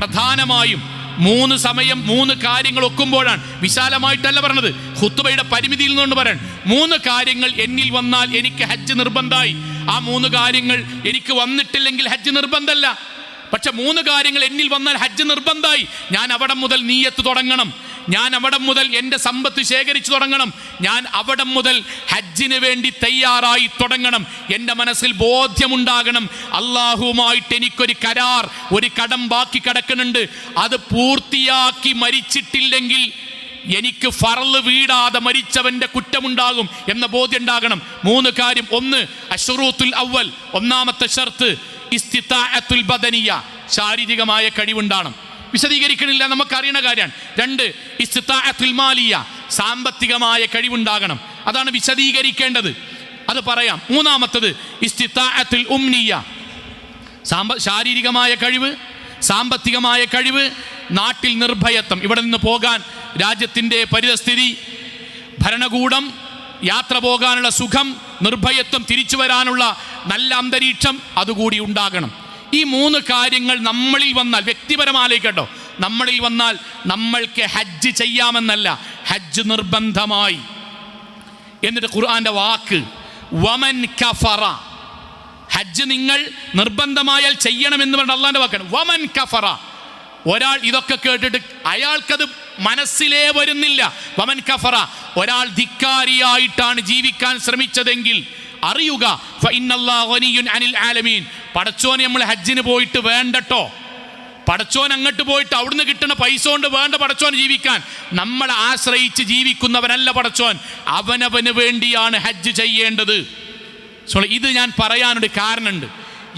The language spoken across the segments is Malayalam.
പ്രധാനമായും മൂന്ന് സമയം മൂന്ന് കാര്യങ്ങൾ ഒക്കുമ്പോഴാണ്. വിശാലമായിട്ടല്ല പറഞ്ഞത് ഹുത്തുബയുടെ പരിമിതിയിൽ നിന്നുകൊണ്ട് പറയാൻ. മൂന്ന് കാര്യങ്ങൾ എന്നിൽ വന്നാൽ എനിക്ക് ഹജ്ജ് നിർബന്ധമായി. ആ മൂന്ന് കാര്യങ്ങൾ എനിക്ക് വന്നിട്ടില്ലെങ്കിൽ ഹജ്ജ് നിർബന്ധമല്ല. പക്ഷെ മൂന്ന് കാര്യങ്ങൾ എന്നിൽ വന്നാൽ ഹജ്ജ് നിർബന്ധമായി. ഞാൻ അവിടെ മുതൽ നീയത്ത് തുടങ്ങണം. ഞാൻ അവിടെ മുതൽ എന്റെ സമ്പത്ത് ശേഖരിച്ചു തുടങ്ങണം. ഞാൻ അവിടെ മുതൽ ഹജ്ജിന് വേണ്ടി തയ്യാറായി തുടങ്ങണം. എന്റെ മനസ്സിൽ ബോധ്യമുണ്ടാകണം. അള്ളാഹുവുമായിട്ട് എനിക്കൊരു കരാർ ഒരു കടം ബാക്കി കിടക്കുന്നുണ്ട്. അത് പൂർത്തിയാക്കി മരിച്ചിട്ടില്ലെങ്കിൽ എനിക്ക് ഫറൽ വീടാതെ മരിച്ചവന്റെ കുറ്റമുണ്ടാകും എന്ന ബോധ്യം ഉണ്ടാകണം മൂന്ന് കാര്യം. ഒന്ന് അഷറൂത്തുൽ അവൽ ഒന്നാമത്തെ ഷർത്ത് ഇസ്തിത്താഅത്തുൽ ബദനിയ. ശാരീരികമായ കഴിവുണ്ടാകണം. വിശദീകരിക്കണില്ല നമുക്കറിയണ കാര്യമാണ് രണ്ട് ഇസ്തുമാലിയ മാലിയ സാമ്പത്തികമായ കഴിവുണ്ടാകണം. അതാണ് വിശദീകരിക്കേണ്ടത്. അത് പറയാം. മൂന്നാമത്തത് ഇസ്തിത്താഅത്തുൽ ഉംനിയ. സാമ്പ ശാരീരികമായ കഴിവ് സാമ്പത്തികമായ കഴിവ് നാട്ടിൽ നിർഭയത്വം. ഇവിടെ നിന്ന് പോകാൻ രാജ്യത്തിന്റെ പരിതസ്ഥിതി ഭരണകൂടം യാത്ര പോകാനുള്ള സുഖം നിർഭയത്വം തിരിച്ചു വരാനുള്ള നല്ല അന്തരീക്ഷം അതുകൂടി ഉണ്ടാകണം. ഈ മൂന്ന് കാര്യങ്ങൾ നമ്മളിൽ വന്നാൽ വ്യക്തിപരമാലേക്കട്ടോ നമ്മളിൽ വന്നാൽ നമ്മൾക്ക് ഹജ്ജ് ചെയ്യാമെന്നല്ല ഹജ്ജ് നിർബന്ധമായി. എന്നിട്ട് ഖുർആന്റെ വാക്ക് വമൻ കഫറ. ഹജ്ജ് നിങ്ങൾ നിർബന്ധമായാൽ ചെയ്യണമെന്ന് പറഞ്ഞ അള്ളാന്റെ വാക്കാണ്. വമൻ കഫറ. ഒരാൾ ഇതൊക്കെ കേട്ടിട്ട് അയാൾക്കത് മനസ്സിലേ വരുന്നില്ല. വമൻ കഫറ. ഒരാൾ ധിക്കാരിയായിട്ടാണ് ജീവിക്കാൻ ശ്രമിച്ചതെങ്കിൽ അറിയുക ആലമീൻ. പടച്ചോൻ നമ്മൾ ഹജ്ജിന് പോയിട്ട് വേണ്ടട്ടോ. പടച്ചോൻ അങ്ങോട്ട് പോയിട്ട് അവിടുന്ന് കിട്ടുന്ന പൈസ കൊണ്ട് വേണ്ട പടച്ചോൻ ജീവിക്കാൻ. നമ്മൾ ആശ്രയിച്ച് ജീവിക്കുന്നവനല്ല പടച്ചോൻ. അവനവന് വേണ്ടിയാണ് ഹജ്ജ് ചെയ്യേണ്ടത്. സോ ഇത് ഞാൻ പറയാനൊരു കാരണമുണ്ട്.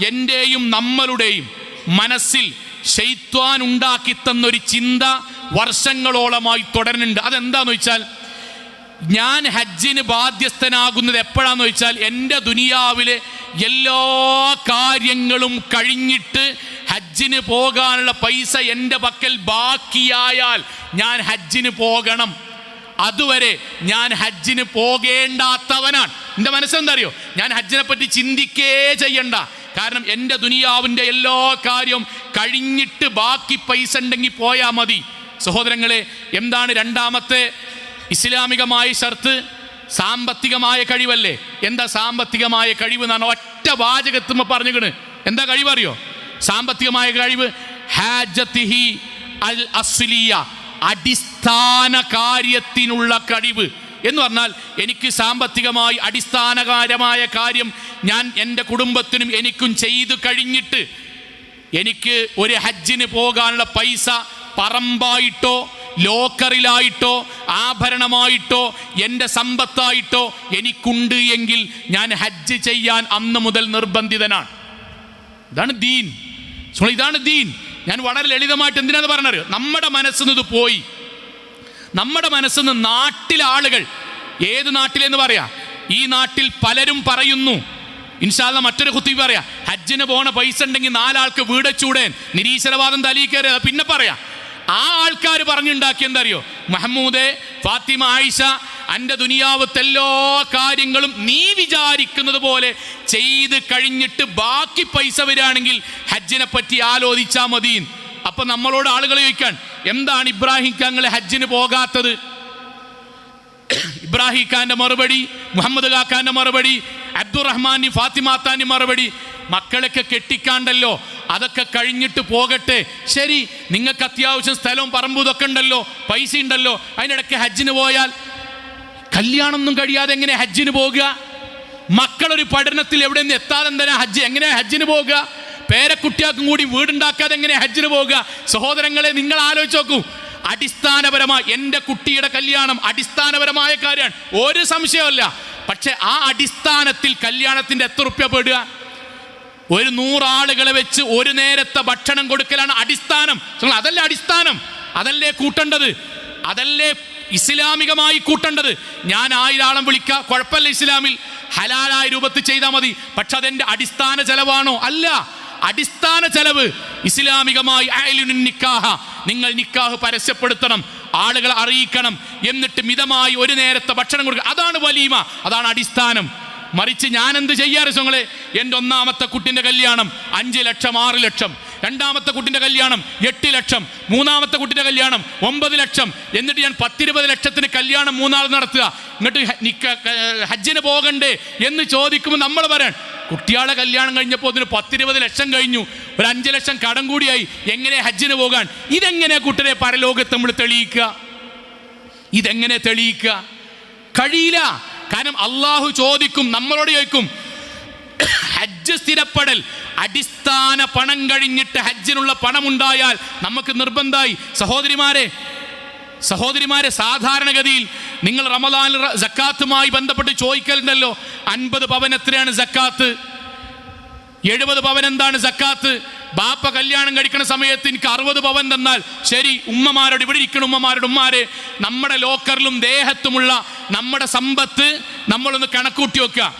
എന്റെയും നമ്മളുടെയും മനസ്സിൽ ഷെയ്ത്വാൻ ഉണ്ടാക്കി തന്നൊരു ചിന്ത വർഷങ്ങളോളമായി തുടരുന്നുണ്ട്. അതെന്താന്ന് വെച്ചാൽ ഞാൻ ഹജ്ജിന് ബാധ്യസ്ഥനാകുന്നത് എപ്പോഴാന്ന് വെച്ചാൽ എന്റെ ദുനിയാവിലെ എല്ലാ കാര്യങ്ങളും കഴിഞ്ഞിട്ട് ഹജ്ജിന് പോകാനുള്ള പൈസ എന്റെ പക്കൽ ബാക്കിയായാൽ ഞാൻ ഹജ്ജിന് പോകണം. അതുവരെ ഞാൻ ഹജ്ജിന് പോകേണ്ടാത്തവനാണ്. എന്റെ മനസ്സെന്താ അറിയോ ഞാൻ ഹജ്ജിനെ പറ്റി ചിന്തിക്കേ ചെയ്യണ്ട. കാരണം എന്റെ ദുനിയാവിന്റെ എല്ലാ കാര്യവും കഴിഞ്ഞിട്ട് ബാക്കി പൈസ ഉണ്ടെങ്കിൽ പോയാൽ മതി. സഹോദരങ്ങളെ എന്താണ് രണ്ടാമത്തെ ഇസ്ലാമികമായ ഷർത്ത് സാമ്പത്തികമായ കഴിവല്ലേ? എന്താ സാമ്പത്തികമായ കഴിവ് എന്നാണ് ഒറ്റ വാചകത്തുമ്പ പറഞ്ഞിക്കണ് എന്താ കഴിവ് അറിയോ? സാമ്പത്തികമായ കഴിവ് ഹാജത്തിഹി അൽ അസ്ലിയ അടിസ്ഥാന കാര്യത്തിനുള്ള കഴിവ്. എന്ന് പറഞ്ഞാൽ എനിക്ക് സാമ്പത്തികമായി അടിസ്ഥാനകാരമായ കാര്യം ഞാൻ എന്റെ കുടുംബത്തിനും എനിക്കും ചെയ്തു കഴിഞ്ഞിട്ട് എനിക്ക് ഒരു ഹജ്ജിന് പോകാനുള്ള പൈസ പറമ്പായിട്ടോ ലോക്കറിലായിട്ടോ ആഭരണമായിട്ടോ എന്റെ സമ്പത്തായിട്ടോ എനിക്കുണ്ട് എങ്കിൽ ഞാൻ ഹജ്ജ് ചെയ്യാൻ അന്ന് മുതൽ നിർബന്ധിതനാണ്. ഇതാണ് ദീൻ. ഇതാണ് ദീൻ. ഞാൻ വളരെ ലളിതമായിട്ട് എന്തിനാണ് പറഞ്ഞത്? നമ്മുടെ മനസ്സിൽ നിന്ന് പോയി. നമ്മുടെ മനസ്സിൽ നിന്ന് നാട്ടിലെ ആളുകൾ ഏത് നാട്ടിലെന്ന് പറയാ? ഈ നാട്ടിൽ പലരും പറയുന്നു. ഇൻഷാല്ല മറ്റൊരു കുത്തി പറയാ. ഹജ്ജിന് പോണ പൈസ ഉണ്ടെങ്കിൽ നാലാൾക്ക് വീടച്ചൂടേൻ നിരീശ്വരവാദം തലയിൽ കയറിയത്. പിന്നെ പറയാ. ആ ആൾക്കാർ പറഞ്ഞുണ്ടാക്കി എന്താ അറിയോ മഹമ്മൂദെ ഫാത്തിമ ആയിഷ എന്റെ ദുനിയാവത്തെ എല്ലാ കാര്യങ്ങളും നീ വിചാരിക്കുന്നത് പോലെ ചെയ്ത് കഴിഞ്ഞിട്ട് ബാക്കി പൈസ വരികയാണെങ്കിൽ ഹജ്ജിനെ പറ്റി ആലോചിച്ചാൽ മതി. അപ്പൊ നമ്മളോട് ആളുകൾ ചോദിക്കാൻ എന്താണ് ഇബ്രാഹിം ഖാങ്ങൾ ഹജ്ജിന് പോകാത്തത്? ഇബ്രാഹിം ഖാന്റെ മറുപടി മുഹമ്മദ് കാക്കാന്റെ മറുപടി അബ്ദുറഹ്മാൻ ഫാത്തിമാത്താന്റെ മറുപടി മക്കളൊക്കെ കെട്ടിക്കാണ്ടല്ലോ. അതൊക്കെ കഴിഞ്ഞിട്ട് പോകട്ടെ. ശരി നിങ്ങൾക്ക് അത്യാവശ്യം സ്ഥലവും പറമ്പും ഇതൊക്കെ ഉണ്ടല്ലോ പൈസ ഉണ്ടല്ലോ. അതിനിടയ്ക്ക് ഹജ്ജിന് പോയാൽ കല്യാണമൊന്നും കഴിയാതെ എങ്ങനെ ഹജ്ജിന് പോകുക? മക്കളൊരു പഠനത്തിൽ എവിടെ നിന്ന് എത്താതെ എന്തിനാ ഹജ്ജ്? എങ്ങനെ ഹജ്ജിന് പോകുക? പേരക്കുട്ടിയാക്കും കൂടി വീടുണ്ടാക്കാതെ എങ്ങനെ ഹജ്ജിന് പോകുക? സഹോദരങ്ങളെ നിങ്ങൾ ആലോചിച്ച് നോക്കൂ. അടിസ്ഥാനപരമായി എന്റെ കുട്ടിയുടെ കല്യാണം അടിസ്ഥാനപരമായ കാര്യമാണ്. ഒരു സംശയമല്ല പക്ഷെ ആ അടിസ്ഥാനത്തിൽ കല്യാണത്തിന്റെ എത്ര റുപ്യ പെടുക? ഒരു നൂറാളുകളെ വെച്ച് ഒരു നേരത്തെ ഭക്ഷണം കൊടുക്കലാണ് അടിസ്ഥാനം. അതല്ലേ അടിസ്ഥാനം? അതല്ലേ കൂട്ടേണ്ടത്? അതല്ലേ ഇസ്ലാമികമായി കൂട്ടേണ്ടത്? ഞാൻ ആയിരാളം വിളിക്കുക കുഴപ്പമില്ല ഇസ്ലാമിൽ. ഹലാലായ രൂപത്തിൽ ചെയ്താൽ മതി. പക്ഷെ അതെന്റെ അടിസ്ഥാന ചെലവാണോ? അല്ല. അടിസ്ഥാന ചെലവ് ഇസ്ലാമികമായി നിക്കാഹ. നിങ്ങൾ നിക്കാഹ് പരസ്യപ്പെടുത്തണം. ആളുകളെ അറിയിക്കണം. എന്നിട്ട് മിതമായി ഒരു നേരത്തെ ഭക്ഷണം കൊടുക്കുക അതാണ് വലീമ. അതാണ് അടിസ്ഥാനം. മറിച്ച് ഞാൻ എന്ത് ചെയ്യാറ് സുങ്ങളെ എന്റെ ഒന്നാമത്തെ കുട്ടിന്റെ കല്യാണം അഞ്ച് ലക്ഷം ആറ് ലക്ഷം. രണ്ടാമത്തെ കുട്ടിന്റെ കല്യാണം എട്ട് ലക്ഷം. മൂന്നാമത്തെ കുട്ടിന്റെ കല്യാണം ഒമ്പത് ലക്ഷം. എന്നിട്ട് ഞാൻ പത്തിരുപത് ലക്ഷത്തിന് കല്യാണം മൂന്നാൾ നടത്തുക. എന്നിട്ട് നിക്ക ഹജ്ജിന് പോകണ്ടേ എന്ന് ചോദിക്കുമ്പോൾ നമ്മൾ പറയാൻ കുട്ടിയാളെ കല്യാണം കഴിഞ്ഞപ്പോൾ അതിന് പത്തിരുപത് ലക്ഷം കഴിഞ്ഞു. ഒരു അഞ്ച് ലക്ഷം കടം കൂടിയായി. എങ്ങനെ ഹജ്ജിന് പോകാൻ? ഇതെങ്ങനെ കുട്ടരെ പരലോകത്ത് നമ്മൾ തെളിയിക്കുക? ഇതെങ്ങനെ തെളിയിക്കുക? കഴിയില്ല. കാരണം അള്ളാഹു ചോദിക്കും നമ്മളോട് ചോദിക്കും ഹജ്ജ് സ്ഥിരപ്പെടൽ അടിസ്ഥാന പണം കഴിഞ്ഞിട്ട് ഹജ്ജിനുള്ള പണമുണ്ടായാൽ നമുക്ക് നിർബന്ധമായി സഹോദരിമാരെ സഹോദരിമാരെ സാധാരണഗതിയിൽ നിങ്ങൾ റമദാൻ ജക്കാത്തുമായി ബന്ധപ്പെട്ട് ചോദിക്കലുണ്ടല്ലോ അൻപത് പവൻ എത്രയാണ് ജക്കാത്ത് എഴുപത് പവൻ എന്താണ് സക്കാത്ത്? ബാപ്പ കല്യാണം കഴിക്കുന്ന സമയത്ത് എനിക്ക് അറുപത് പവൻ തന്നാൽ ശരി ഉമ്മമാരോട് ഇവിടെ ഇരിക്കണം ഉമ്മമാരുടെ ഉമ്മാരെ. നമ്മുടെ ലോക്കറിലും ദേഹത്തുമുള്ള നമ്മുടെ സമ്പത്ത് നമ്മളൊന്ന് കണക്കൂട്ടി വെക്കുക.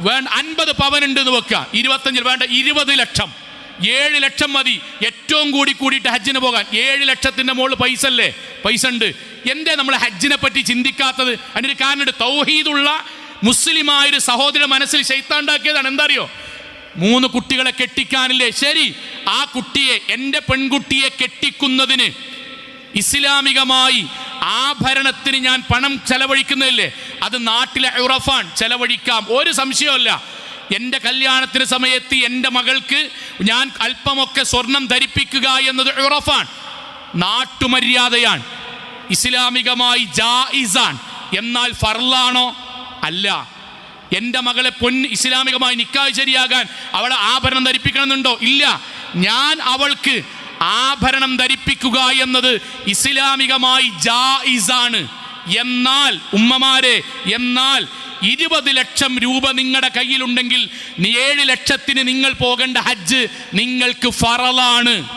വേണ്ട അൻപത് പവൻ ഉണ്ട് എന്ന് വെക്കുക. ഇരുപത്തഞ്ചിൽ വേണ്ട ഇരുപത് ലക്ഷം. ഏഴ് ലക്ഷം മതി. ഏറ്റവും കൂടി കൂടിയിട്ട് ഹജ്ജിന് പോകാൻ. ഏഴ് ലക്ഷത്തിന്റെ മുകളിൽ പൈസ അല്ലേ? പൈസ ഉണ്ട്. എന്തേ നമ്മൾ ഹജ്ജിനെ പറ്റി ചിന്തിക്കാത്തത്? അതിനൊരു കാരണമുണ്ട് തൗഹീദുള്ള മുസ്ലിമായൊരു സഹോദര മനസ്സിൽ ശൈത്താണ്ടാക്കിയതാണ് എന്താ അറിയോ? മൂന്ന് കുട്ടികളെ കെട്ടിക്കാനില്ലേ? ശരി. ആ കുട്ടിയെ എന്റെ പെൺകുട്ടിയെ കെട്ടിക്കുന്നതിന് ഇസ്ലാമികമായി ആഭരണത്തിന് ഞാൻ പണം ചെലവഴിക്കുന്നില്ലേ അത് നാട്ടിലെ ഉറഫാൻ ചെലവഴിക്കാം. ഒരു സംശയമല്ല. എന്റെ കല്യാണത്തിന് സമയത്ത് എന്റെ മകൾക്ക് ഞാൻ അല്പമൊക്കെ സ്വർണം ധരിപ്പിക്കുക എന്നത് ഉറഫാൻ നാട്ടുമര്യാദയാണ്. ഇസ്ലാമികമായി ജായിസാൻ എന്നാൽ ഫർലാണോ? അല്ല. എന്റെ മകളെ പൊൻ ഇസ്ലാമികമായി നിക്കാഹ് ശരിയാകാൻ അവളെ ആഭരണം ധരിപ്പിക്കണമെന്നുണ്ടോ? ഇല്ല. ഞാൻ അവൾക്ക് ആഭരണം ധരിപ്പിക്കുക എന്നത് ഇസ്ലാമികമായി ജായിസാണ്. എന്നാൽ ഉമ്മമാരെ എന്നാൽ ഇരുപത് ലക്ഷം രൂപ നിങ്ങളുടെ കയ്യിലുണ്ടെങ്കിൽ ഏഴ് ലക്ഷത്തിന് നിങ്ങൾ പോകേണ്ട ഹജ്ജ് നിങ്ങൾക്ക് ഫറലാണ്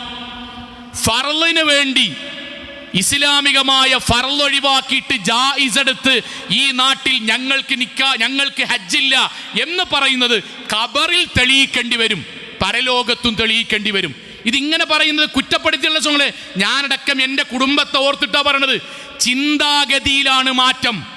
ഫറലിന് വേണ്ടി ഇസ്ലാമികമായ ഫറലൊഴിവാക്കിയിട്ട് ജായിസ് എടുത്ത് ഈ നാട്ടിൽ ഞങ്ങൾക്ക് നിൽക്കാ ഞങ്ങൾക്ക് ഹജ്ജില്ല എന്ന് പറയുന്നത് ഖബറിൽ തെളിയിക്കേണ്ടി വരും. പരലോകത്തും തെളിയിക്കേണ്ടി വരും. ഇതിങ്ങനെ പറയുന്നത് കുറ്റപ്പെടുത്തിയുള്ള സുഹൃങ്ങളെ ഞാനടക്കം എന്റെ കുടുംബത്തെ ഓർത്തിട്ടാ പറയണത്. ചിന്താഗതിയിലാണ് മാറ്റം.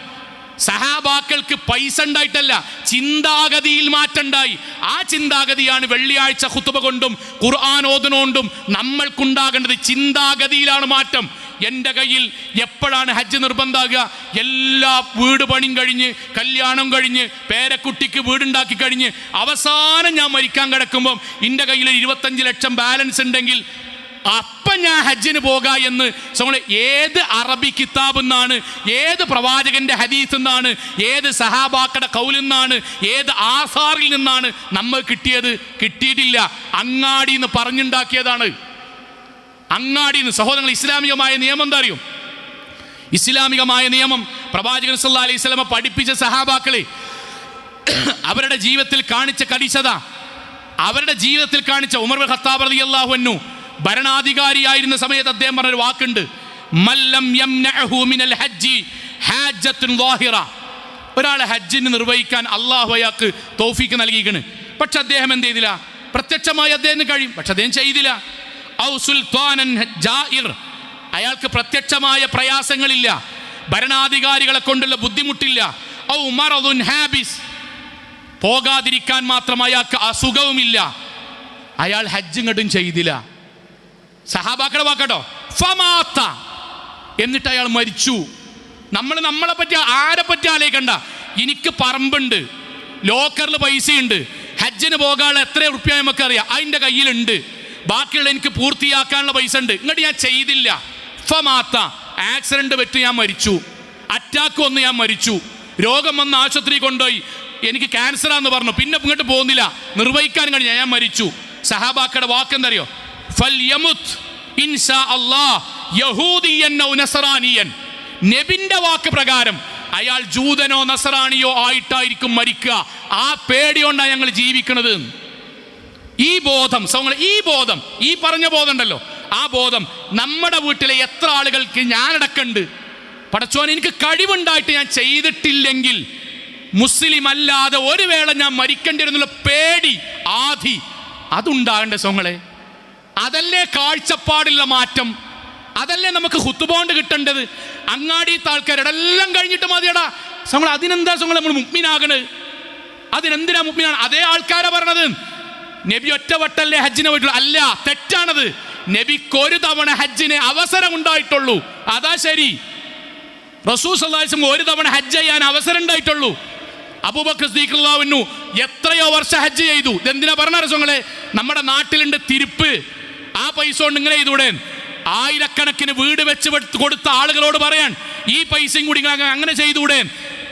സഹാബാക്കൾക്ക് പൈസ ഉണ്ടായിട്ടല്ല ചിന്താഗതിയിൽ മാറ്റമുണ്ടായി ആ ചിന്താഗതിയാണ് വെള്ളിയാഴ്ച ഹുത്തുബ കൊണ്ടും ഖുർആൻ ഓതുനോണ്ടും നമ്മൾക്കുണ്ടാകേണ്ടത്. ചിന്താഗതിയിലാണ് മാറ്റം. എന്റെ കയ്യിൽ എപ്പോഴാണ് ഹജ്ജ് നിർബന്ധമാകുക എല്ലാ വീട് പണിയും കഴിഞ്ഞ് കല്യാണം കഴിഞ്ഞ് പേരക്കുട്ടിക്ക് വീടുണ്ടാക്കി കഴിഞ്ഞ് അവസാനം ഞാൻ മരിക്കാൻ കിടക്കുമ്പം എന്റെ കയ്യിൽ ഇരുപത്തഞ്ച് ലക്ഷം ബാലൻസ് ഉണ്ടെങ്കിൽ അപ്പം ഞാൻ ഹജ്ജിന് പോകാ എന്ന് നമ്മൾ ഏത് അറബി കിതാബ് എന്നാണ് ഏത് പ്രവാചകന്റെ ഹദീസ് എന്നാണ് ഏത് സഹാബാക്കയുടെ കൗലിൽ നിന്നാണ് ഏത് ആസാറിൽ നിന്നാണ് നമ്മൾ കിട്ടിയത്? കിട്ടിയിട്ടില്ല. അങ്ങാടി എന്ന് പറഞ്ഞുണ്ടാക്കിയതാണ്. അങ്ങാടി സഹോദരങ്ങൾ ഇസ്ലാമികമായ നിയമം എന്താ അറിയും ഇസ്ലാമികമായ നിയമം. പ്രവാചകൻ സല്ലാ അലൈഹി സ്വലമ പഠിപ്പിച്ച സഹാബാക്കളെ അവരുടെ ജീവിതത്തിൽ കാണിച്ച കടിച്ചത. അവരുടെ ജീവിതത്തിൽ കാണിച്ച ഉമർ ഖത്താബ് റളിയല്ലാഹു അൻഹു ഭരണാധികാരിയായിരുന്ന സമയത്ത് അദ്ദേഹം പറഞ്ഞൊരു വാക്കുണ്ട്. മല്ലം മിനൽ ഹജ്ജി ഹാജത്തുൻ ഒരാളെ ഹജ്ജിന് നിർവഹിക്കാൻ അള്ളാഹു അയാൾക്ക് തോഫിക്ക് നൽകിയിരിക്കണ്. പക്ഷെ അദ്ദേഹം എന്ത് ചെയ്തില്ല? പ്രത്യക്ഷമായി അദ്ദേഹത്തിന് കഴിയും. പക്ഷെ അദ്ദേഹം ചെയ്തില്ല. ഔ സുൽത്താനൻ അയാൾക്ക് പ്രത്യക്ഷമായ പ്രയാസങ്ങളില്ല. ഭരണാധികാരികളെ കൊണ്ടുള്ള ബുദ്ധിമുട്ടില്ല. ഔ ഹാബിസ്. പോകാതിരിക്കാൻ മാത്രം അയാൾക്ക് അസുഖവുമില്ല. അയാൾ ഹജ്ജുങ്ങട്ടും ചെയ്തില്ല. സഹാബാക്കളെ വാക്കട്ടോ. ഫമാത്ത. എന്നിട്ട് അയാൾ മരിച്ചു. നമ്മൾ നമ്മളെ പറ്റി ആരെ പറ്റി ആലോചിക്കണ്ട. എനിക്ക് പറമ്പുണ്ട്. ലോക്കറിൽ പൈസയുണ്ട്. ഹജ്ജിന് പോകാനുള്ള എത്ര ഉറുപ്പ്യ നമുക്കറിയാം. അതിന്റെ കയ്യിലുണ്ട്. ബാക്കിയുള്ള എനിക്ക് പൂർത്തിയാക്കാനുള്ള പൈസ ഉണ്ട്. ഇങ്ങോട്ട് ഞാൻ ചെയ്തില്ല. ഫമാത്ത ആക്സിഡന്റ് പറ്റി ഞാൻ മരിച്ചു. അറ്റാക്ക് വന്ന് ഞാൻ മരിച്ചു. രോഗം വന്ന് ആശുപത്രി കൊണ്ടുപോയി. എനിക്ക് ക്യാൻസറാന്ന് പറഞ്ഞു. പിന്നെ ഇങ്ങോട്ട് പോകുന്നില്ല. നിർവഹിക്കാൻ കഴിഞ്ഞ ഞാൻ മരിച്ചു. സഹാബാക്കയുടെ വാക്കെന്തറിയോ ഫൽ യമുത് ഇൻഷാ നസറാനിയൻ. നബിന്റെ വാക്ക് പ്രകാരം അയാൾ ജൂതനോ നസറാണിയോ ആയിട്ടായിരിക്കും മരിക്കുക. ആ പേടിയോണ്ടാണ് ഞങ്ങൾ ജീവിക്കുന്നത് ഈ ബോധം സൗങ്ങൾ ഈ ബോധം ഈ പറഞ്ഞ ബോധം ഉണ്ടല്ലോ ആ ബോധം നമ്മുടെ വീട്ടിലെ എത്ര ആളുകൾക്ക് ഞാനടക്കണ്ട്? പടച്ചോൻ എനിക്ക് കഴിവുണ്ടായിട്ട് ഞാൻ ചെയ്തിട്ടില്ലെങ്കിൽ മുസ്ലിം അല്ലാതെ ഒരു വേള ഞാൻ മരിക്കേണ്ടി വരുന്നുള്ള പേടി ആധി അതുണ്ടാകണ്ടേ സോങ്ങളെ അതല്ലേ കാഴ്ചപ്പാടിലുള്ള മാറ്റം? അതല്ലേ നമുക്ക് ഹുത്തുബോണ്ട് കിട്ടേണ്ടത്? അങ്ങാടിയത്തെ ആൾക്കാരെല്ലാം കഴിഞ്ഞിട്ട് മതിയടാ. സോങ്ങൾ അതിനെന്താ സോങ്ങൾ നമ്മൾ മുഗ്മിനാകണത് അതിനെന്തിനാ മുക്മിനാണ് അതേ ആൾക്കാരെ പറഞ്ഞത്. നബി ഒറ്റവട്ടല്ലേ ഹജ്ജിനെ പോയിട്ടുള്ളൂ. അല്ല തെറ്റാണത്. നബിക്ക് ഒരു തവണ ഹജ്ജിന് അവസരം ഉണ്ടായിട്ടുള്ളൂ അതാ ശരി. റസൂ സദാശം ഒരു തവണ ഹജ്ജ് ചെയ്യാൻ അവസരം ഉണ്ടായിട്ടുള്ളൂ അബൂബക്കർ എത്രയോ വർഷം ഹജ്ജ് ചെയ്തു. ഇതെന്തിനാ പറഞ്ഞ രസങ്ങളെ നമ്മുടെ നാട്ടിലുണ്ട് തിരുപ്പ്. ആ പൈസ കൊണ്ട് ഇങ്ങനെ ചെയ്തൂടെ? ആയിരക്കണക്കിന് വീട് വെച്ച് കൊടുത്ത ആളുകളോട് പറയാൻ ഈ പൈസയും കൂടി അങ്ങനെ അങ്ങനെ ചെയ്തൂടെ?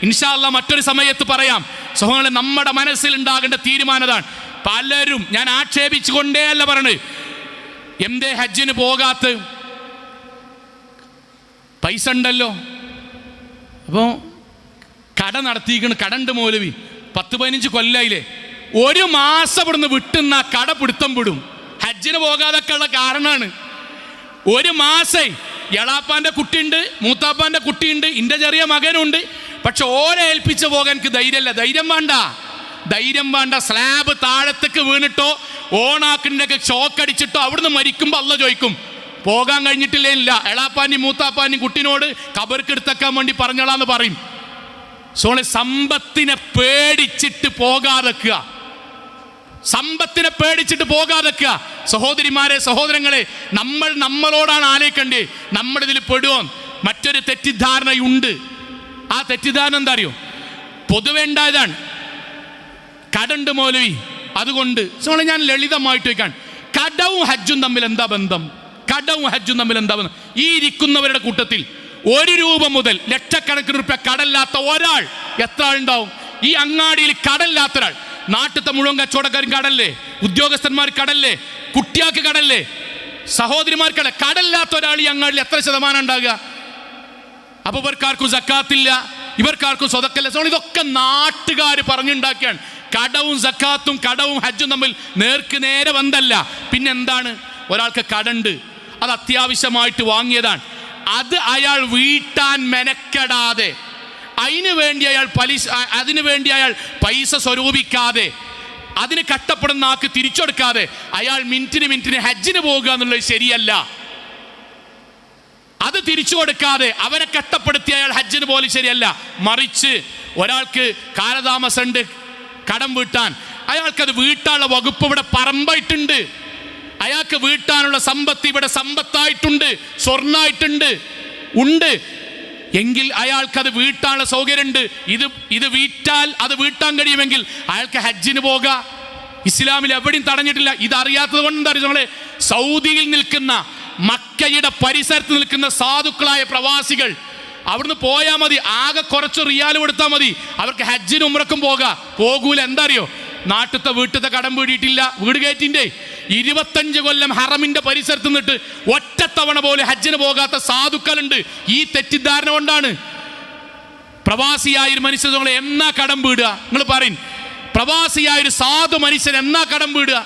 ഇൻഷാല്ല മറ്റൊരു സമയത്ത് പറയാം. സഹോദരങ്ങളെ നമ്മുടെ മനസ്സിൽ ഉണ്ടാകേണ്ട തീരുമാനതാണ് പലരും ഞാൻ ആക്ഷേപിച്ചു കൊണ്ടേ അല്ല പറഞ്ഞു എന്തേ ഹജ്ജിന് പോകാത്ത? പൈസ ഉണ്ടല്ലോ. അപ്പോൾ കട നടത്തിയിക്കണ് കടണ്ട് മൗലവി. പത്ത് പതിനഞ്ച് കൊല്ലായില്ലേ? ഒരു മാസം ഇവിടുന്ന് വിട്ടുന്ന കട പിടുത്തം വിടും. ഹജ്ജിന് പോകാതൊക്കെ ഉള്ള കാരണമാണ് ഒരു മാസേ എളാപ്പാന്റെ കുട്ടിയുണ്ട് മൂത്താപ്പാന്റെ കുട്ടിയുണ്ട് ഇന്റെ ചെറിയ മകനുണ്ട്. പക്ഷെ ഓരെ ഏൽപ്പിച്ച് പോകാൻ എനിക്ക് ധൈര്യമല്ല. ധൈര്യം വേണ്ട. ധൈര്യം വേണ്ട സ്ലാബ് താഴത്തേക്ക് വീണിട്ടോ ഓണാക്കിന്റെ ഷോക്കടിച്ചിട്ടോ അവിടുന്ന് മരിക്കുമ്പോൾ അല്ല ചോദിക്കും. പോകാൻ കഴിഞ്ഞിട്ടില്ലേ ഇല്ല. എളാപ്പാനും മൂത്താപ്പാനും കുട്ടിനോട് കബർക്കെടുത്തക്കാൻ വേണ്ടി പറഞ്ഞോളാന്ന് പറയും. സോളെ സമ്പത്തിനെ പേടിച്ചിട്ട് പോകാതെക്കുക. സമ്പത്തിനെ പേടിച്ചിട്ട് പോകാതെക്കുക. സഹോദരിമാരെ സഹോദരങ്ങളെ നമ്മൾ നമ്മളോടാണ് ആലോചിക്കണ്ടേ നമ്മളിതിൽ പെടുവോ. മറ്റൊരു തെറ്റിദ്ധാരണയുണ്ട്. ആ തെറ്റിദ്ധാരണ എന്താ അറിയോ? പൊതുവെ കടണ്ട് മോലവി അതുകൊണ്ട് ഞാൻ ലളിതമായിട്ട് വയ്ക്കാൻ. കടവും ഹജ്ജും തമ്മിൽ എന്താ ബന്ധം? കടവും ഹജ്ജും തമ്മിൽ എന്താ ബന്ധം? ഈ ഇരിക്കുന്നവരുടെ കൂട്ടത്തിൽ ഒരു രൂപ മുതൽ ലക്ഷക്കണക്കിന് റുപ്യ കടല്ലാത്ത ഒരാൾ എത്ര ആളുണ്ടാവും? ഈ അങ്ങാടിയിൽ കടല്ലാത്ത ഒരാൾ. നാട്ടിലത്തെ മുഴുവൻ കച്ചവടക്കാരും കടല്ലേ? ഉദ്യോഗസ്ഥന്മാർ കടല്ലേ? കുട്ടിയാക്ക് കടല്ലേ? സഹോദരിമാർ കട കടല്ലാത്ത ഒരാൾ ഈ അങ്ങാടിയിൽ എത്ര ശതമാനം ഉണ്ടാകുക? അപ്പൊ ഇവർക്കാർക്കും സക്കാത്തില്ല ഇവർക്കാർക്കും സ്വതക്കല്ല. ഇതൊക്കെ നാട്ടുകാർ പറഞ്ഞുണ്ടാക്കിയാണ്. കടവും സക്കാത്തും കടവും ഹജ്ജും തമ്മിൽ നേർക്ക് നേരെ ബന്ധമല്ല പിന്നെന്താണ്? ഒരാൾക്ക് കടണ്ട്. അത് അത്യാവശ്യമായിട്ട് വാങ്ങിയതാണ്. അത് അയാൾ വീട്ടാൻ മെനക്കെടാതെ. അതിനു വേണ്ടി അയാൾ പലിശ അതിനു വേണ്ടി അയാൾ പൈസ സ്വരൂപിക്കാതെ. അതിന് കട്ടപ്പെടുന്ന ആക്ക് തിരിച്ചെടുക്കാതെ അയാൾ മിനിറ്റിന് മിനിറ്റിന് ഹജ്ജിന് പോകുക എന്നുള്ളത് ശരിയല്ല. അത് തിരിച്ചു കൊടുക്കാതെ അവരെ കട്ടപ്പെടുത്തി അയാൾ ഹജ്ജിന് പോലും ശരിയല്ല. മറിച്ച് ഒരാൾക്ക് കാലതാമസമുണ്ട്. കടം വീട്ടാൻ. അയാൾക്കത് വീട്ടാനുള്ള വകുപ്പ് ഇവിടെ പറമ്പായിട്ടുണ്ട്. അയാൾക്ക് വീട്ടാനുള്ള സമ്പത്ത് ഇവിടെ സമ്പത്തായിട്ടുണ്ട്. സ്വർണായിട്ടുണ്ട്. ഉണ്ട്. എങ്കിൽ അയാൾക്കത് വീട്ടാനുള്ള സൗകര്യമുണ്ട്. ഇത് ഇത് വീട്ടാൽ അത് വീട്ടാൻ കഴിയുമെങ്കിൽ അയാൾക്ക് ഹജ്ജിന് പോകാം. ഇസ്ലാമിൽ എവിടെയും തടഞ്ഞിട്ടില്ല. ഇത് കൊണ്ട് എന്താ നമ്മളെ സൗദിയിൽ നിൽക്കുന്ന മക്കയുടെ പരിസരത്ത് നിൽക്കുന്ന സാധുക്കളായ പ്രവാസികൾ അവിടുന്ന് പോയാൽ മതി. ആകെ കുറച്ച് റിയാൽ കൊടുത്താൽ മതി. അവർക്ക് ഹജ്ജിന് ഉമ്രക്കും പോകാം. പോകൂല. എന്താ അറിയോ നാട്ടിലത്തെ വീട്ടിലത്തെ കടം വീടിയിട്ടില്ല. വീട് കയറ്റിന്റെ. ഇരുപത്തഞ്ച് കൊല്ലം ഹറമിന്റെ പരിസരത്ത് നിന്നിട്ട് ഒറ്റത്തവണ പോലെ ഹജ്ജിന് പോകാത്ത സാധുക്കളുണ്ട്. ഈ തെറ്റിദ്ധാരണ കൊണ്ടാണ്. പ്രവാസിയായ ഒരു മനുഷ്യൻ എന്നാ കടം വീടുക? നിങ്ങൾ പറയും പ്രവാസിയായ ഒരു സാധു മനുഷ്യൻ എന്നാ കടം വീടുക?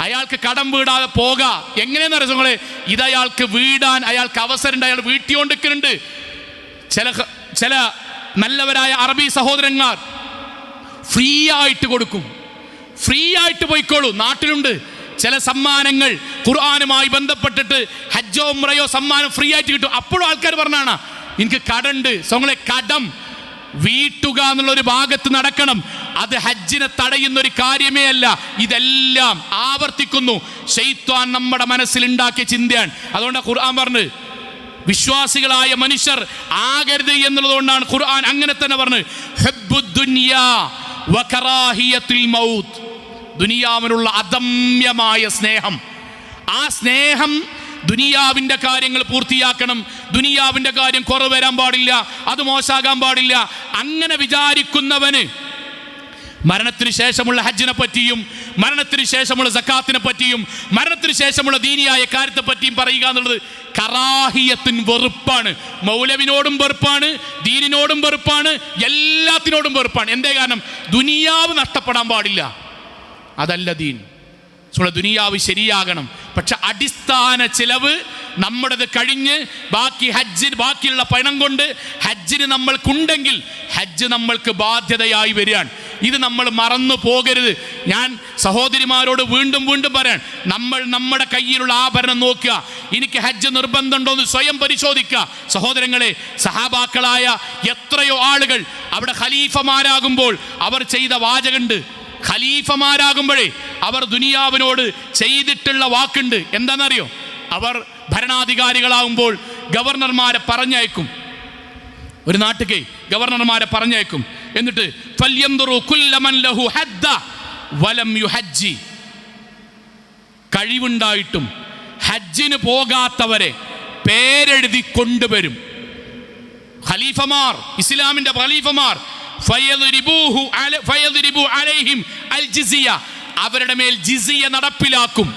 അയാൾക്ക് കടം വീടാതെ പോകാം. എങ്ങനെയെന്ന് അറിയാം നിങ്ങളെ? ഇത് അയാൾക്ക് വീടാൻ അയാൾക്ക് അവസരമുണ്ട് അയാൾ വീട്ടിയോണ്ടിരിക്കുന്നുണ്ട് ചില ചില നല്ലവരായ അറബി സഹോദരന്മാർ ഫ്രീ ആയിട്ട് കൊടുക്കും. ഫ്രീ ആയിട്ട് പോയിക്കോളൂ. നാട്ടിലുണ്ട്. ചില സമ്മാനങ്ങൾ ഖുർആാനുമായി ബന്ധപ്പെട്ടിട്ട് ഹജ്ജോ ഉമ്രയോ സമ്മാനം ഫ്രീ ആയിട്ട് കിട്ടും. അപ്പോഴും ആൾക്കാർ പറഞ്ഞാണ് എനിക്ക് കടണ്ട്. സ്വങ്ങളെ കടം വീട്ടുക എന്നുള്ള ഒരു ഭാഗത്ത് നടക്കണം. അത് ഹജ്ജിനെ തടയുന്ന ഒരു കാര്യമേ അല്ല. ഇതെല്ലാം ആവർത്തിക്കുന്നു. ഷെയ്ത്വാൻ നമ്മുടെ മനസ്സിൽ ഉണ്ടാക്കിയ ചിന്തയാണ്. അതുകൊണ്ട് ഖുർആൻ പറഞ്ഞു വിശ്വാസികളായ മനുഷ്യർ ആകരുത് എന്നുള്ളതുകൊണ്ടാണ് ഖുർആൻ അങ്ങനെ തന്നെ പറഞ്ഞു മൗത്ത്. ദുനിയാവിനുള്ള അദമ്യമായ സ്നേഹം. ആ സ്നേഹം ദുനിയാവിന്റെ കാര്യങ്ങൾ പൂർത്തിയാക്കണം. ദുനിയാവിന്റെ കാര്യം കുറവ് വരാൻ പാടില്ല. അത് മോശാകാൻ പാടില്ല. അങ്ങനെ വിചാരിക്കുന്നവന് മരണത്തിന് ശേഷമുള്ള ഹജ്ജിനെ പറ്റിയും മരണത്തിന് ശേഷമുള്ള സക്കാത്തിനെ പറ്റിയും മരണത്തിന് ശേഷമുള്ള ദീനിയായ കാര്യത്തെ പറ്റിയും പറയുക എന്നുള്ളത് കറാഹിയത്തിൻ വെറുപ്പാണ്. മൗലവിനോടും വെറുപ്പാണ് ദീനിനോടും വെറുപ്പാണ് എല്ലാത്തിനോടും വെറുപ്പാണ്. എന്തേ കാരണം? ദുനിയാവ് നഷ്ടപ്പെടാൻ പാടില്ല. അതല്ല ദീൻ. നമ്മുടെ ദുനിയാവ് ശരിയാകണം. പക്ഷെ അടിസ്ഥാന ചിലവ് നമ്മുടേത് കഴിഞ്ഞ് ബാക്കി ഹജ്ജിന് ബാക്കിയുള്ള പണം കൊണ്ട് ഹജ്ജിന് നമ്മൾക്കുണ്ടെങ്കിൽ ഹജ്ജ് നമ്മൾക്ക് ബാധ്യതയായി വരികയാണ്. ഇത് നമ്മൾ മറന്നു പോകരുത്. ഞാൻ സഹോദരിമാരോട് വീണ്ടും വീണ്ടും പറയാൻ നമ്മൾ നമ്മുടെ കയ്യിലുള്ള ആഭരണം നോക്കുക. എനിക്ക് ഹജ്ജ് നിർബന്ധമുണ്ടോ എന്ന് സ്വയം പരിശോധിക്കുക. സഹോദരങ്ങളെ സഹാബാക്കളായ എത്രയോ ആളുകൾ അവിടെ ഖലീഫമാരാകുമ്പോൾ അവർ ചെയ്ത വാചകണ്ട് ഖലീഫമാരാകുമ്പോഴേ അവർ ദുനിയാവിനോട് ചെയ്തിട്ടുള്ള വാക്കുണ്ട്. എന്താണെന്നറിയോ? അവർ ഭരണാധികാരികളാകുമ്പോൾ ഗവർണർമാരെ പറഞ്ഞയക്കും. ഒരു നാട്ടിലേക്ക് ഗവർണർമാരെ പറഞ്ഞയക്കും. എന്നിട്ട് വലം യുഹജ്ജി. കഴിവുണ്ടായിട്ടും ഹജ്ജിന് പോകാത്തവരെ പേരെഴുതി കൊണ്ടുവരും. ഖലീഫമാർ ഇസ്ലാമിന്റെ ഖലീഫമാർ അവരുടെ മേൽ ജിസിയ നടപ്പിലാക്കും.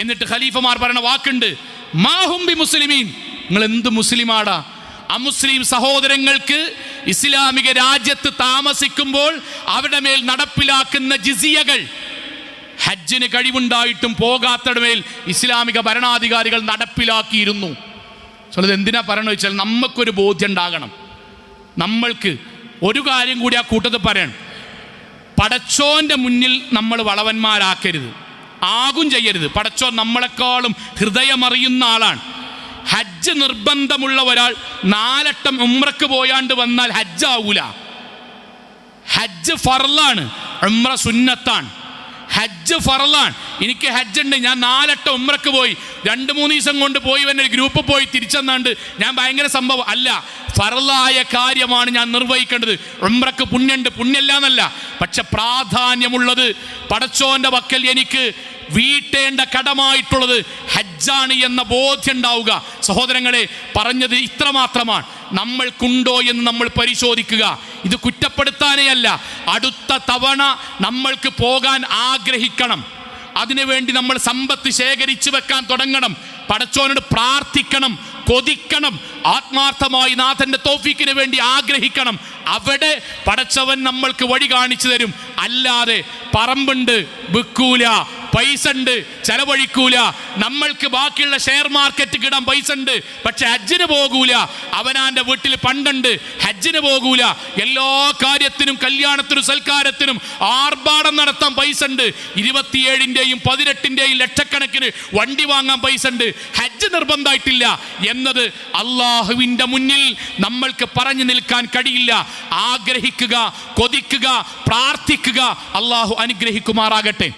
എന്നിട്ട് ഖലീഫമാർ പറയുന്ന വാക്കുണ്ട് മാഹുംബി മുസ്ലിമീൻ നിങ്ങൾ എന്ത് മുസ്ലിമാടാ? അമുസ്ലിം സഹോദരങ്ങൾക്ക് ഇസ്ലാമിക രാജ്യത്ത് താമസിക്കുമ്പോൾ അവരുടെ മേൽ നടപ്പിലാക്കുന്ന ജിസിയകൾ ഹജ്ജിന് കഴിവുണ്ടായിട്ടും പോകാത്തയുടെ മേൽ ഇസ്ലാമിക ഭരണാധികാരികൾ നടപ്പിലാക്കിയിരുന്നു. ചിലത് എന്തിനാ പറയണമെന്ന് വെച്ചാൽ നമുക്കൊരു ബോധ്യം ഉണ്ടാകണം നമ്മൾക്ക് ഒരു കാര്യം കൂടി ആ കൂട്ടത്തിൽ പറയണം. പടച്ചോന്റെ മുന്നിൽ നമ്മൾ വളവന്മാരാക്കരുത്. ആകും ചെയ്യരുത്. പടച്ചോൻ നമ്മളെക്കാളും ഹൃദയമറിയുന്ന ആളാണ്. ഹജ്ജ് നിർബന്ധമുള്ള ഒരാൾ നാലട്ടം ഉമ്രക്ക് പോയാണ്ട് വന്നാൽ ഹജ്ജ് ആവൂല ഹജ്ജ് ഫറലാണ് ഉമ്ര സുന്നത്താണ്. ഹജ്ജ് ഫറലാണ് എനിക്ക് ഹജ്ജ് ഉണ്ട് ഞാൻ നാലട്ട ഉമ്രക്ക് പോയി രണ്ട് മൂന്ന് ദിവസം കൊണ്ട് പോയി വന്നൊരു ഗ്രൂപ്പ് പോയി തിരിച്ചെന്നാണ്ട് ഞാൻ ഭയങ്കര സംഭവം. അല്ല ഫറലായ കാര്യമാണ് ഞാൻ നിർവഹിക്കേണ്ടത്. ഉമ്രക്ക് പുണ്യുണ്ട് പുണ്യല്ല എന്നല്ല പക്ഷെ പ്രാധാന്യമുള്ളത് പടച്ചോന്റെ വക്കൽ എനിക്ക് വീട്ടേണ്ട കടമായിട്ടുള്ളത് ഹജ്ജാണ് എന്ന ബോധ്യം ഉണ്ടാവുക സഹോദരങ്ങളെ പറഞ്ഞത് ഇത്രമാത്രമാണ്. നമ്മൾക്കുണ്ടോ എന്ന് നമ്മൾ പരിശോധിക്കുക. ഇത് കുറ്റപ്പെടുത്താനേ അല്ല. അടുത്ത തവണ നമ്മൾക്ക് പോകാൻ ആഗ്രഹിക്കണം. അതിനുവേണ്ടി നമ്മൾ സമ്പത്ത് ശേഖരിച്ചു വെക്കാൻ തുടങ്ങണം. പടച്ചോനോട് പ്രാർത്ഥിക്കണം കൊതിക്കണം. ആത്മാർത്ഥമായി നാഥന്റെ തോഫിക്കിന് വേണ്ടി ആഗ്രഹിക്കണം. അവിടെ പടച്ചവൻ നമ്മൾക്ക് വഴി കാണിച്ചു തരും. അല്ലാതെ പറമ്പുണ്ട് വിൽക്കൂല. പൈസ ഉണ്ട് ചെലവഴിക്കൂല. നമ്മൾക്ക് ബാക്കിയുള്ള ഷെയർ മാർക്കറ്റ് കിടാൻ പൈസ ഉണ്ട് പക്ഷെ ഹജ്ജിന് പോകൂല. അവനാന്റെ വീട്ടിൽ പണ്ടുണ്ട് ഹജ്ജിന് പോകൂല. എല്ലാ കാര്യത്തിനും കല്യാണത്തിനും സൽക്കാരത്തിനും ആർഭാടം നടത്താൻ പൈസ ഉണ്ട്. ഇരുപത്തിയേഴിന്റെയും പതിനെട്ടിന്റെയും ലക്ഷക്കണക്കിന് വണ്ടി വാങ്ങാൻ പൈസ ഉണ്ട്. ഹജ്ജ് നിർബന്ധമായിട്ടില്ല എന്നത് അള്ളാഹുവിന്റെ മുന്നിൽ നമ്മൾക്ക് പറഞ്ഞു നിൽക്കാൻ കഴിയില്ല. ആഗ്രഹിക്കുക കൊതിക്കുക പ്രാർത്ഥിക്കുക അള്ളാഹു അനുഗ്രഹിക്കുമാറാകട്ടെ.